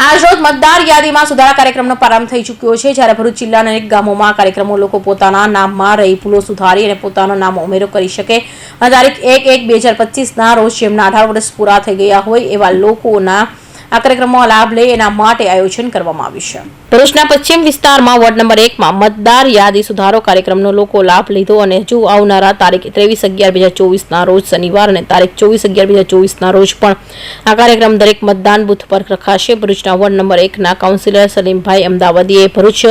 આજરોજ મતદાર યાદીમાં સુધારા કાર્યક્રમનો પ્રારંભ થઈ ચૂક્યો છે. જ્યારે ભરૂચ જિલ્લાના અનેક ગામોમાં કાર્યક્રમો લોકો પોતાના નામમાં રહી પુલો સુધારી અને પોતાનો નામ ઉમેરો કરી શકે. અને તારીખ એક એક બે હજાર પચીસના રોજ જેમના અઢાર વર્ષ પૂરા થઈ ગયા હોય એવા લોકોના આ કાર્યક્રમમાં લાભ લે એના માટે આયોજન કરવામાં આવ્યું છે. ભરૂચના પશ્ચિમ વિસ્તારમાં વોર્ડ નંબર એકમાં મતદાર યાદી સુધારો કાર્યક્રમનો લોકો લાભ લીધો અને હજુ આવનારા તારીખ ત્રેવીસ અગિયાર બે હજાર ચોવીસના રોજ શનિવાર અને તારીખ ચોવીસ અગિયાર બે હજાર ચોવીસના રોજ પણ આ કાર્યક્રમ દરેક મતદાન બૂથ પર રખાશે. ભરૂચના વોર્ડ નંબર એકના કાઉન્સિલર સલીમભાઈ અમદાવાદીએ ભરૂચ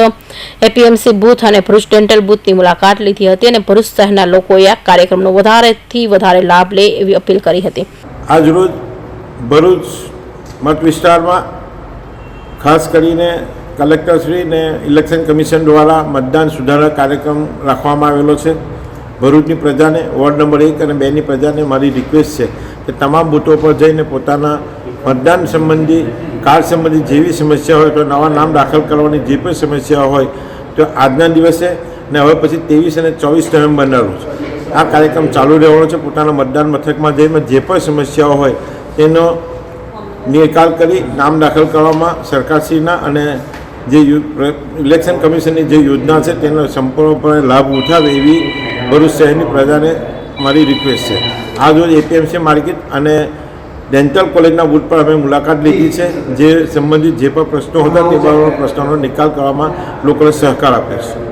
એપીએમસી બૂથ અને ભરૂચ ડેન્ટલ બૂથની મુલાકાત લીધી હતી અને ભરૂચ શહેરના લોકોએ આ કાર્યક્રમનો વધારેથી વધારે લાભ લે એવી અપીલ કરી હતી. આજરોજ ભરૂચ મત વિસ્તારમાં ખાસ કરીને કલેક્ટરશ્રીને ઇલેક્શન કમિશન દ્વારા મતદાન સુધારા કાર્યક્રમ રાખવામાં આવેલો છે. ભરૂચની પ્રજાને વોર્ડ નંબર એક અને બેની પ્રજાને મારી રિક્વેસ્ટ છે કે તમામ બૂથો પર જઈને પોતાના મતદાન સંબંધી કાર સંબંધી જેવી સમસ્યા હોય તો નવા નામ દાખલ કરવાની જે પણ સમસ્યા હોય તો આજના દિવસે ને હવે પછી ત્રેવીસ અને ચોવીસ નવેમ્બરના રોજ આ કાર્યક્રમ ચાલુ રહેવાનો છે. પોતાના મતદાન મથકમાં જઈને જે પણ સમસ્યાઓ હોય તેનો નિકાલ કરી નામ દાખલ કરવામાં સરકારશ્રીના અને જે ઇલેક્શન કમિશનની જે યોજના છે તેનો સંપૂર્ણપણે લાભ ઉઠાવે એવી ભરૂચ શહેરની પ્રજાને મારી રિક્વેસ્ટ છે. આજ રોજ એપીએમસી માર્કેટ અને ડેન્ટલ કોલેજના બૂથ પર અમે મુલાકાત લીધી છે. જે સંબંધિત જે પણ પ્રશ્નો હતા તે પ્રશ્નોનો નિકાલ કરવામાં લોકોને સહકાર આપ્યો છે.